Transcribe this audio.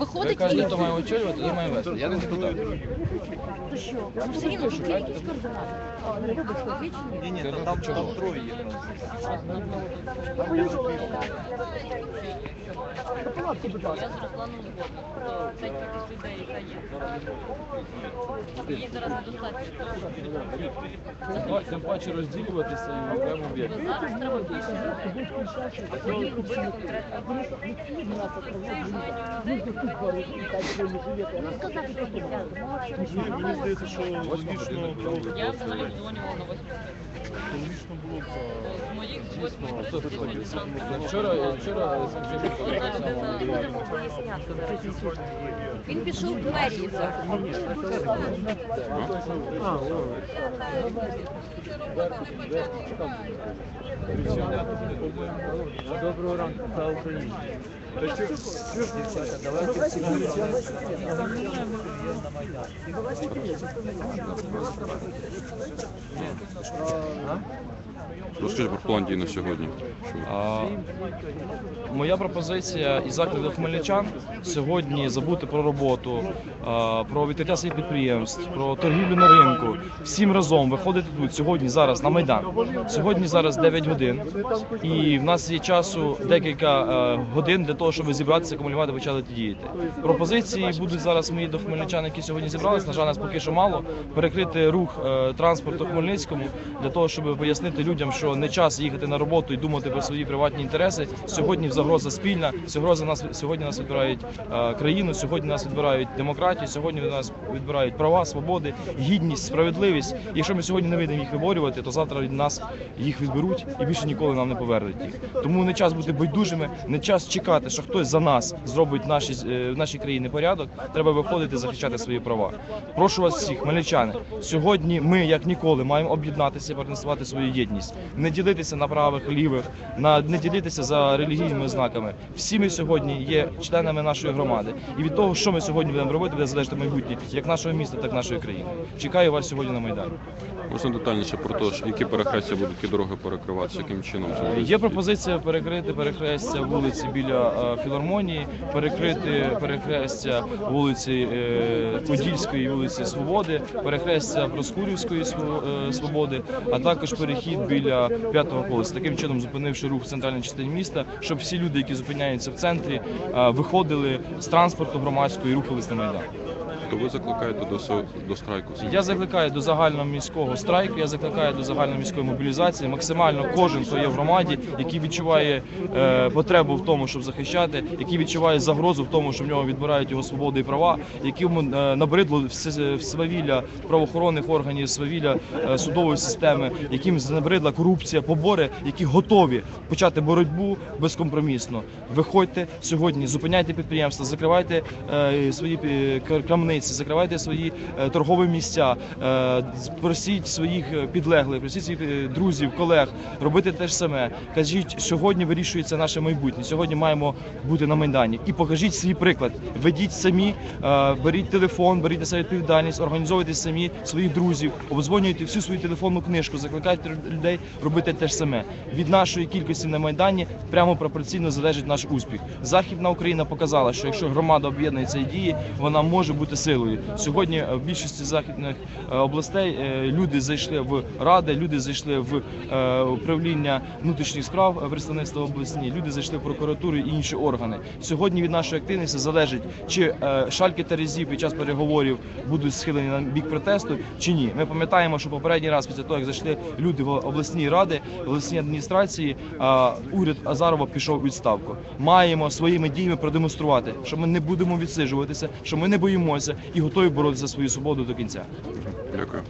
Ви Виходить і хто має очолювати, то має вести. Я не депутат. то що? Ну все рівно що є якісь координати. Ні? Ні, там, чого? там троє є. Я з Русланом згодна. Людей, яка є. Її зараз недостатньо. Тим- паче розділюватися і в окремо об'єкт. Зараз треба більше людей. І робити конкретно. Ну сказати до кінця. Ну, Мені здається, що логічно було б Я взагалі дзвонювала на 8 логічно було б З моїх 8 Хто тут сьогодні ходить? зранку. Вчора, вчора. Він пішов в двері за. Доброго ранку, та Україна. Давайте всі Розкажіть про план дій на сьогодні. А, моя пропозиція і заклик до хмельничан сьогодні забути про роботу, а, про відкриття своїх підприємств, про торгівлю на ринку. Всім разом виходити тут сьогодні, зараз на майдан. Сьогодні зараз 9 годин, і в нас є часу декілька е, годин для того, щоб зібратися, акумулювати, почати діяти. Пропозиції будуть зараз мої до хмельничан, які сьогодні зібралися. На жаль, нас поки що мало. Перекрити рух е, транспорту Хмельницькому для того, щоб пояснити людям, що не час їхати на роботу і думати про свої приватні інтереси. Сьогодні загроза спільна. Сьогодні нас сьогодні нас відбирають е, країну. Сьогодні нас відбирають демократію. Сьогодні нас відбирають права, свободи, гідність, справедливість. Якщо ми сьогодні не вийдемо їх виборювати, то завтра від нас їх відберуть і більше ніколи нам не повернуть їх. Тому не час бути байдужими, не час чекати, що хтось за нас зробить в нашій е, в нашій країні порядок. Треба виходити захищати свої права. Прошу вас всіх, хмельничани. Сьогодні ми, як ніколи, маємо об'єднатися і продемонструвати свою єдність, не ділитися на правих, лівих, на не ділитися за релігійними знаками. Всі ми сьогодні є членами нашої громади, і від того, що ми сьогодні будемо робити, буде залежати майбутнє як нашого міста, так і нашої країни. Чекаю вас сьогодні на майдані. Можна детальніше про те, які перехрестя будуть які дороги перекриватися, яким чином Є пропозиція перекрити перехрестя вулиці біля е, філармонії, перекрити перехрестя вулиці е, Подільської, вулиці Свободи, перехрестя Проскурівської е, Свободи, а також перехід біля п'ятого колеса. Таким чином зупинивши рух в центральній частині міста, щоб всі люди, які зупиняються в центрі, виходили з транспорту громадського і рухались на майдан. То ви закликаєте до, до страйку? Я закликаю до загальноміського страйку, я закликаю до загальноміської мобілізації. Максимально кожен, хто є в громаді, який відчуває е, потребу в тому, щоб захищати, який відчуває загрозу в тому, що в нього відбирають його свободи і права, якому е, набридло свавілля правоохоронних органів, свавілля е, судової системи, яким набридла корупція, побори, які готові почати боротьбу безкомпромісно. Виходьте сьогодні, зупиняйте підприємства, закривайте е, свої пі- кр- крамниці, закривайте свої е, торгові місця, е, просіть своїх е, підлеглих, просіть своїх друзів, колег робити те ж саме. Кажіть, сьогодні вирішується наше майбутнє. Сьогодні маємо бути на майдані. І покажіть свій приклад. Ведіть самі, беріть телефон, беріть на себе відповідальність, організовуйте самі своїх друзів, обдзвонюйте всю свою телефонну книжку, закликайте людей робити те ж саме. Від нашої кількості на майдані прямо пропорційно залежить наш успіх. Західна Україна показала, що якщо громада об'єднується і діє, вона може бути силою. Сьогодні е, в більшості західних е, областей е, люди зайшли в ради, люди зайшли в управління внутрішніх справ представництва обласні, люди зайшли в прокуратуру і інші органи. Сьогодні від нашої активності залежить, чи шальки та резі під час переговорів будуть схилені на бік протесту, чи ні. Ми пам'ятаємо, що попередній раз після того, як зайшли люди в обласні ради, в обласній адміністрації, уряд Азарова пішов у відставку. Маємо своїми діями продемонструвати, що ми не будемо відсиджуватися, що ми не боїмося і готові боротися за свою свободу до кінця. Дякую.